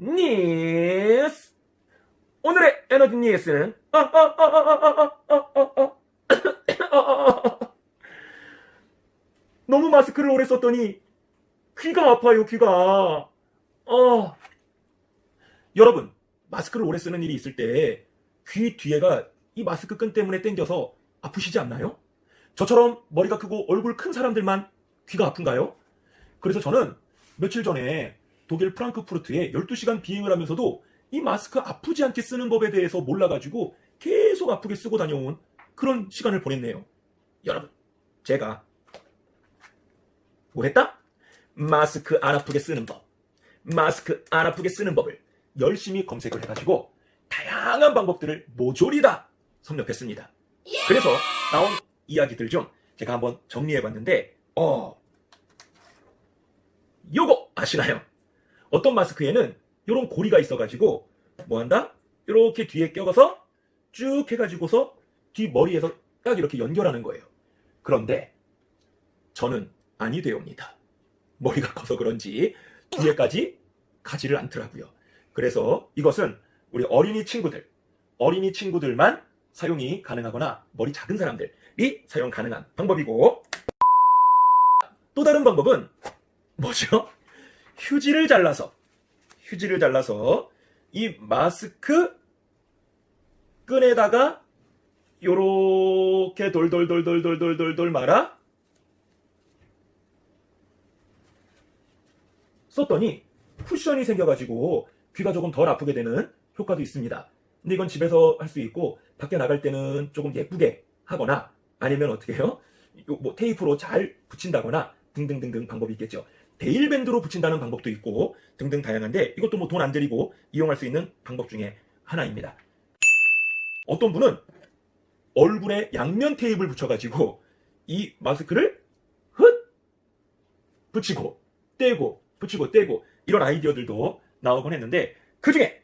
뉴스 오늘의 에너지 뉴스는 너무 마스크를 오래 썼더니 귀가 아파요 귀가 어. 여러분 마스크를 오래 쓰는 일이 있을 때 귀 뒤에가 이 마스크 끈 때문에 땡겨서 아프시지 않나요? 저처럼 머리가 크고 얼굴 큰 사람들만 귀가 아픈가요? 그래서 저는 며칠 전에 독일 프랑크푸르트에 12시간 비행을 하면서도 이 마스크 아프지 않게 쓰는 법에 대해서 몰라가지고 계속 아프게 쓰고 다녀온 그런 시간을 보냈네요. 여러분, 제가 뭐 했다? 마스크 안 아프게 쓰는 법. 마스크 안 아프게 쓰는 법을 열심히 검색을 해가지고 다양한 방법들을 모조리 다 섭렵했습니다. 그래서 나온 이야기들 중 제가 한번 정리해봤는데, 어, 요거 아시나요? 어떤 마스크에는 요런 고리가 있어가지고 뭐 한다? 요렇게 뒤에 껴서 쭉 해가지고서 뒤 머리에서 딱 이렇게 연결하는 거예요. 그런데 저는 아니 되옵니다. 머리가 커서 그런지 뒤에까지 가지를 않더라고요. 그래서 이것은 우리 어린이 친구들, 어린이 친구들만 사용이 가능하거나 머리 작은 사람들이 사용 가능한 방법이고 또 다른 방법은 뭐죠? 휴지를 잘라서 휴지를 잘라서 이 마스크 끈에다가 요렇게 돌돌돌돌돌돌돌돌 말아 썼더니 쿠션이 생겨가지고 귀가 조금 덜 아프게 되는 효과도 있습니다. 근데 이건 집에서 할 수 있고 밖에 나갈 때는 조금 예쁘게 하거나 아니면 어떻게 해요? 요뭐 테이프로 잘 붙인다거나 등등등등 방법이 있겠죠. 데일밴드로 붙인다는 방법도 있고 등등 다양한데 이것도 뭐 돈 안 들이고 이용할 수 있는 방법 중에 하나입니다. 어떤 분은 얼굴에 양면 테이프를 붙여가지고 이 마스크를 흩 붙이고 떼고 붙이고 떼고 이런 아이디어들도 나오곤 했는데 그 중에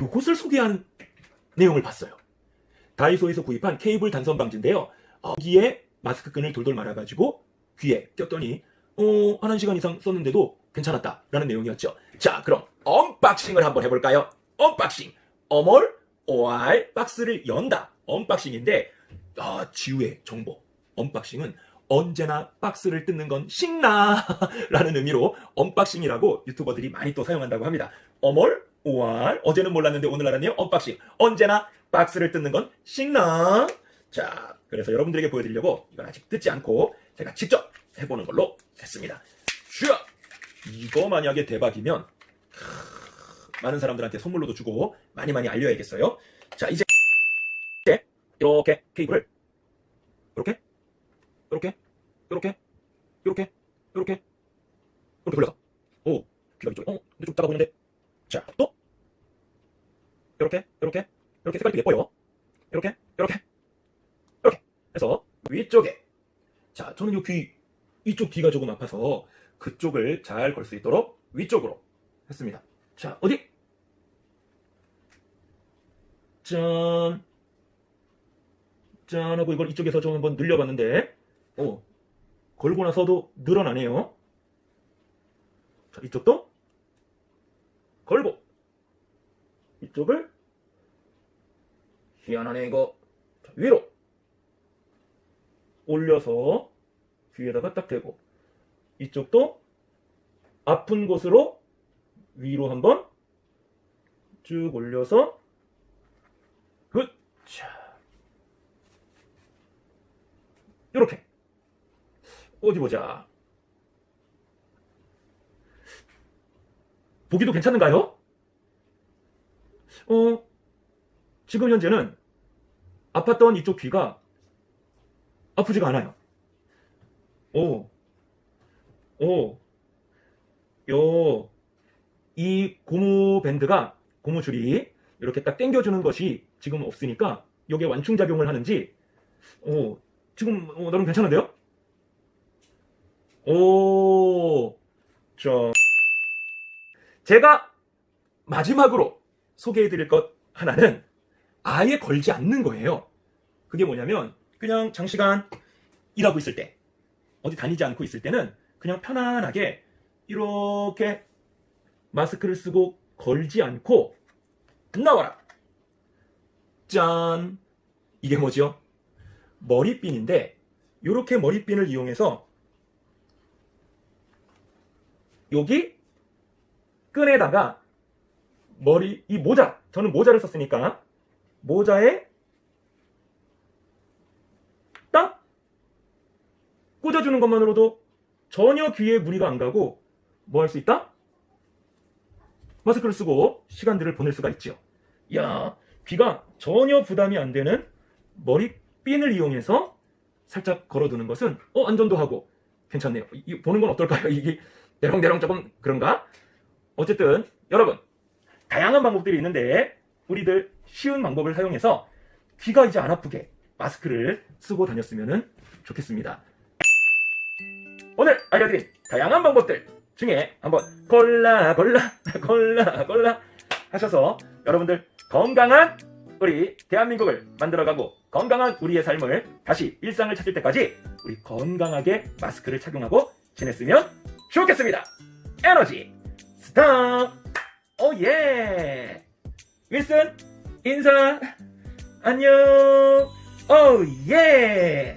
요것을 소개한 내용을 봤어요. 다이소에서 구입한 케이블 단선 방지인데요. 어, 여기에 마스크 끈을 돌돌 말아가지고 귀에 꼈더니 어, 한 1시간 이상 썼는데도 괜찮았다 라는 내용이었죠. 자, 그럼 언박싱을 한번 해볼까요? 언박싱. 어멀 OR 박스를 연다. 언박싱인데 아, 지우의 정보. 언박싱은 언제나 박스를 뜯는 건 신나 라는 의미로 언박싱이라고 유튜버들이 많이 또 사용한다고 합니다. 어멀 OR 어제는 몰랐는데 오늘 알았네요. 언박싱. 언제나 박스를 뜯는 건 신나. 자, 그래서 여러분들에게 보여드리려고 이건 아직 뜯지 않고 제가 직접 해보는 걸로 했습니다. 슈아! 이거 만약에 대박이면 크, 많은 사람들한테 선물로도 주고 많이 많이 알려야겠어요. 자, 이제 이렇게 케이블을 이렇게 이렇게 이렇게 이렇게 이렇게 이렇게 돌려서 오 귀가 이쪽 어 근데 좀 작아 보이는데 자 또 이렇게 이렇게 이렇게 색깔이 예뻐요 이렇게 이렇게 해서 위쪽에. 자 저는 이귀 이쪽 귀가 조금 아파서 그쪽을 잘 걸 수 있도록 위쪽으로 했습니다. 자 어디? 짠. 짠 하고 이걸 이쪽에서 좀 한번 늘려봤는데. 오 걸고 나서도 늘어나네요. 자 이쪽도 걸고. 이쪽을. 희한하네 이거. 자, 위로 올려서 귀에다가 딱 대고 이쪽도 아픈 곳으로 위로 한번 쭉 올려서 굿자. 이렇게. 어디 보자. 보기도 괜찮은가요? 어, 지금 현재는 아팠던 이쪽 귀가 아프지가 않아요. 오, 오, 요, 이 고무 밴드가, 고무 줄이 이렇게 딱 당겨주는 것이 지금 없으니까 이게 완충작용을 하는지, 오, 지금 어, 나름 괜찮은데요? 오, 저, 제가 마지막으로 소개해드릴 것 하나는 아예 걸지 않는 거예요. 그게 뭐냐면 그냥 장시간 일하고 있을 때 어디 다니지 않고 있을 때는 그냥 편안하게 이렇게 마스크를 쓰고 걸지 않고 나와라. 짠. 이게 뭐죠? 머리핀인데 이렇게 머리핀을 이용해서 여기 끈에다가 머리 이 모자 저는 모자를 썼으니까 모자에 딱 꽂아주는 것만으로도 전혀 귀에 무리가 안 가고 뭐 할 수 있다? 마스크를 쓰고 시간들을 보낼 수가 있죠. 야 귀가 전혀 부담이 안 되는 머리핀을 이용해서 살짝 걸어두는 것은 어 안전도 하고 괜찮네요. 이- 이 보는 건 어떨까요? 이게 대롱대롱 조금 그런가? 어쨌든 여러분 다양한 방법들이 있는데 우리들 쉬운 방법을 사용해서 귀가 이제 안 아프게 마스크를 쓰고 다녔으면 좋겠습니다. 오늘 알려드린 다양한 방법들 중에 한번 골라 골라 골라 골라 하셔서 여러분들 건강한 우리 대한민국을 만들어가고 건강한 우리의 삶을 다시 일상을 찾을 때까지 우리 건강하게 마스크를 착용하고 지냈으면 좋겠습니다. 에너지 스탑! 오예! 윌슨 인사 안녕! 오예!